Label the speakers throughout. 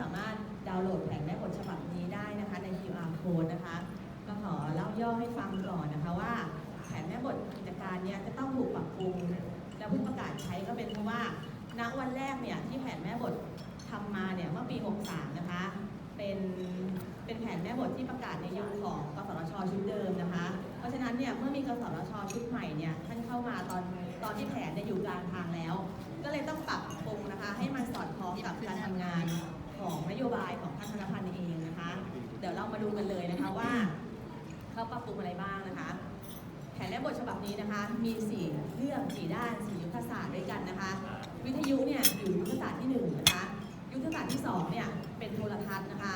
Speaker 1: สามารถดาวน์โหลดแผนแม่บทฉบับนี้ได้นะคะใน QR code นะคะ ก็ขอเล่าย่อให้ฟังก่อนนะคะว่า แผนแม่บทกิจการเนี้ยจะต้องถูกปรับปรุง และเพิ่งประกาศใช้ก็เป็นเพราะว่าณวันแรกเนี่ยที่แผนแม่บททำมาเนี่ยเมื่อปี 63 นะคะ เป็นเป็นแผนแม่บทที่ประกาศในยุคของกสทชชุดเดิมนะคะ เพราะฉะนั้นเนี่ยเมื่อมีกสทชชุดใหม่เนี่ยท่านเข้ามาตอนตอนที่แผนเนี่ยอยู่กลางทางแล้ว โยบายของท่านธนพันธ์เองนะคะ เดี๋ยวเรามาดูกันเลยนะคะว่าเขาปรับปรุงอะไรบ้างนะคะ แผนและบทฉบับนี้นะคะ มี4เรื่อง4ด้าน4ยุทธศาสตร์ด้วยกันนะคะ วิทยุเนี่ยอยู่ยุทธศาสตร์ที่1นะคะ ยุทธศาสตร์ที่2เนี่ยเป็นโทรทัศน์นะคะ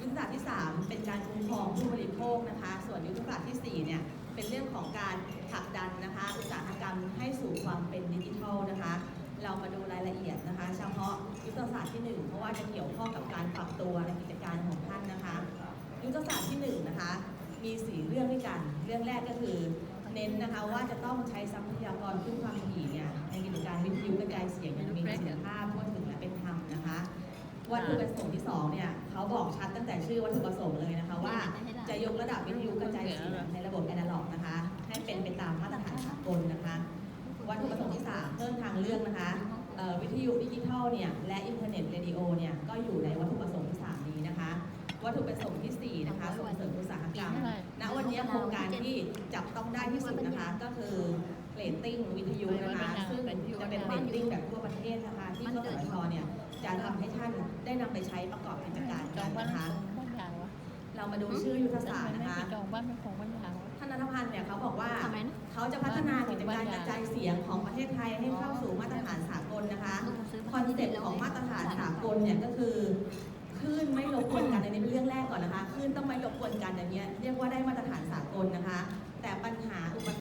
Speaker 1: ยุทธศาสตร์ที่3เป็นการคุ้มครองผู้บริโภคนะคะ ส่วนยุทธศาสตร์ที่4เนี่ยเป็นเรื่องของการผลักดันนะคะ อุตสาหกรรมให้สู่ความเป็นดิจิทัลนะคะ เรามาดูรายละเอียดนะคะ เฉพาะยุทธศาสตร์ที่ 1 เพราะว่าจะเกี่ยวข้องกับการปรับตัวในกิจการของท่านนะคะ ยุทธศาสตร์ที่1นะคะมี4เรื่องด้วยกัน เรื่องแรกก็คือ เน้นนะคะว่าจะต้องใช้ทรัพยากรขึ้นความถี่เนี่ยในกิจการวิทยุกระจายเสียงอย่างมีประสิทธิภาพทั่วถึงและเป็นธรรมนะคะวัตถุประสงค์ที่สองเนี่ยเขาบอกชัดตั้งแต่ชื่อวัตถุประสงค์เลยนะคะว่าจะยกระดับวิทยุกระจายเสียงในระบบแอนาล็อกนะคะ ให้เป็นไปตามมาตรฐานสากล คะวัตถุประสงค์ที่สามเพิ่มทางเลือกนะคะเอ่อวิทยุดิจิทัลเนี่ยและอินเทอร์เน็ตเรดิโอเนี่ยก็อยู่ในวัตถุประสงค์ที่สามนี้นะคะวัตถุประสงค์ที่สี่นะคะส่งเสริมอุตสาหกรรม ณ วันนี้โครงการที่จับต้องได้ที่สุดนะคะ ก็คือเรตติ้งวิทยุนะคะ ซึ่งจะเป็นเรตติ้งแบบทั่วประเทศนะคะ ที่กสทชเนี่ยจะทำให้ท่านได้นำไปใช้ประกอบกิจการ
Speaker 2: จ
Speaker 1: กั
Speaker 2: อนงบ้าน
Speaker 1: นะคะ
Speaker 2: บ้านยาวอะ
Speaker 1: เรามาดูชื่อยุทธศาสตร์
Speaker 2: ไม่
Speaker 1: นะคะ
Speaker 2: ไปจองบ้านเป็นของบ้านยาวอะ
Speaker 1: ท่านนัทพันธ์เนี่ยเขาบอกว่า กิจการกระจายเสียงของประเทศไทยให้เข้าสู่มาตรฐานสากลนะคะคอนเซ็ปต์ของมาตรฐานสากลเนี่ยก็คือคลื่นไม่รบกวนกันอันนี้เป็นเรื่องแรกก่อนนะคะคลื่นต้องไม่รบกวนกันอย่างเงี้ยเรียกว่าได้มาตรฐานสากลนะคะ แต่ปัญหาอุป